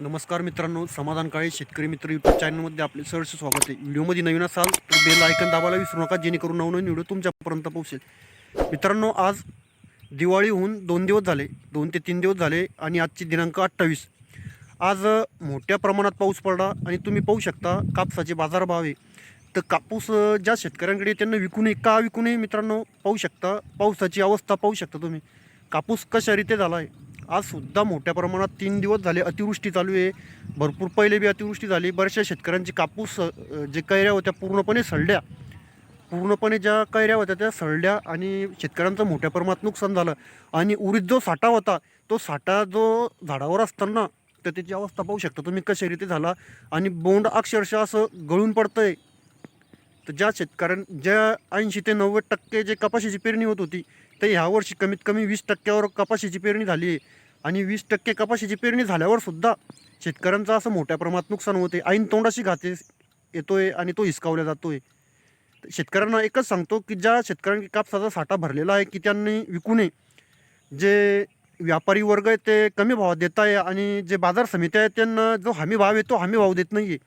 नमस्कार मित्रांनो समाधान काळे शेतकरी मित्र यूट्यूब चॅनलमध्ये आपले सहर्ष स्वागत आहे. व्हिडिओमध्ये नवीन असाल तर बेल आयकन दाबायला विसरू नका जेणेकरून नवनवीन व्हिडिओ तुमच्यापर्यंत पोहोचेल. मित्रांनो आज दिवाळी होऊन दोन दिवस झाले दोन ते तीन दिवस झाले आणि आजची दिनांक अठ्ठावीस. आज मोठ्या प्रमाणात पाऊस पडला आणि तुम्ही पाहू शकता कापसाचे बाजारभाव आहे. तर कापूस ज्या शेतकऱ्यांकडे त्यांना विकू नये का विकू नये मित्रांनो पाहू शकता. पावसाची अवस्था पाहू शकता तुम्ही. कापूस कशा रीते झाला आहे आज सुद्धा मोठ्या प्रमाणात तीन दिवस झाले अतिवृष्टी चालू आहे. भरपूर पहिले बी अतिवृष्टी झाली. बऱ्याचशा शेतकऱ्यांची कापूस जे कैऱ्या होत्या पूर्णपणे सडल्या. पूर्णपणे ज्या कैऱ्या होत्या त्या सडल्या आणि शेतकऱ्यांचं मोठ्या प्रमाणात नुकसान झालं. आणि उरीत जो साठा होता तो साठा जो झाडावर असताना तर त्याची अवस्था पाहू शकता तुम्ही कशा रीती झाला. आणि बोंड अक्षरशः असं गळून पडतं आहे तर ज्या शेतकऱ्यां ज्या ऐंशी ते नव्वद टक्के जे कपाशीची पेरणी होत होती तर ह्यावर्षी कमीत कमी वीस टक्क्यावर कपाशीची पेरणी झाली आहे. आणि वीस टक्के कपाशीची पेरणी झाल्यावर सुद्धा शेतकऱ्यांचं असं मोठ्या प्रमाणात नुकसान होते ऐन तोंडाशी घाते येतोय आणि तो हिसकावला जातोय. तर शेतकऱ्यांना एकच सांगतो की ज्या शेतकऱ्यांनी कापसाचा साठा भरलेला आहे की त्यांनी विकू नये. जे व्यापारी वर्ग आहे ते कमी भावात देत आहे आणि जे बाजार समित्या आहेत त्यांना जो हमी भाव आहे तो हमी भाव देत नाही आहे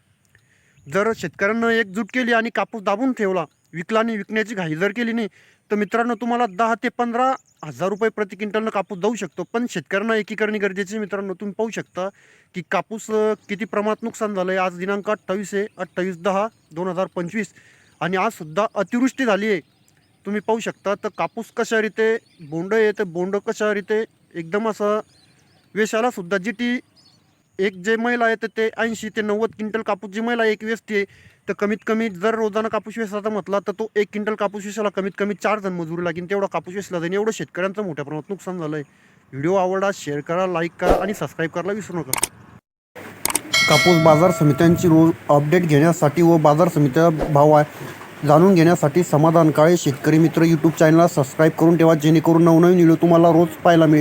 जर शेतकऱ्यांना एकजूट केली आणि कापूस दाबून ठेवला विकला आणि विकण्याची घाई जर केली नाही तर मित्रांनो तुम्हाला दहा ते पंधरा हजार रुपये प्रति क्विंटलनं कापूस जाऊ शकतो. पण शेतकऱ्यांना एकीकरणी गरजेचे मित्रांनो तुम्ही पाहू शकता की कापूस किती प्रमाणात नुकसान झालं आहे आज दिनांक अठ्ठावीस आहे अठ्ठावीस दहा दोन हजार पंचवीस आणि आजसुद्धा अतिवृष्टी झाली आहे. तुम्ही पाहू शकता तर कापूस कशा रीते बोंड आहे तर बोंड कशा रीते एकदम असं वेशालासुद्धा जी टी एक जे महिला आहे तर ते ऐंशी ते नव्वद क्विंटल कापूस जी महिला एक वेचते आहे तर कमीत कमी जर रोजाना कापूस वेचायचा म्हटला तर तो एक क्विंटल कापूस वेचायला कमीत कमी चार जण मजुरी लागेल तेवढा कापूस वेचला जाईल एवढं शेतकऱ्यांचं मोठ्या प्रमाणात नुकसान झालं आहे व्हिडिओ आवडला शेअर करा लाईक करा आणि सबस्क्राईब करायला विसरू नका. कापूस बाजार समित्यांची रोज अपडेट घेण्यासाठी व बाजार समित्या भाव आहे जाणून घेण्यासाठी समाधान काळे शेतकरी मित्र यूट्यूब चॅनलला सबस्क्राईब करून ठेवा जेणेकरून नवनवीन व्हिडिओ तुम्हाला रोज पाहायला मिळेल.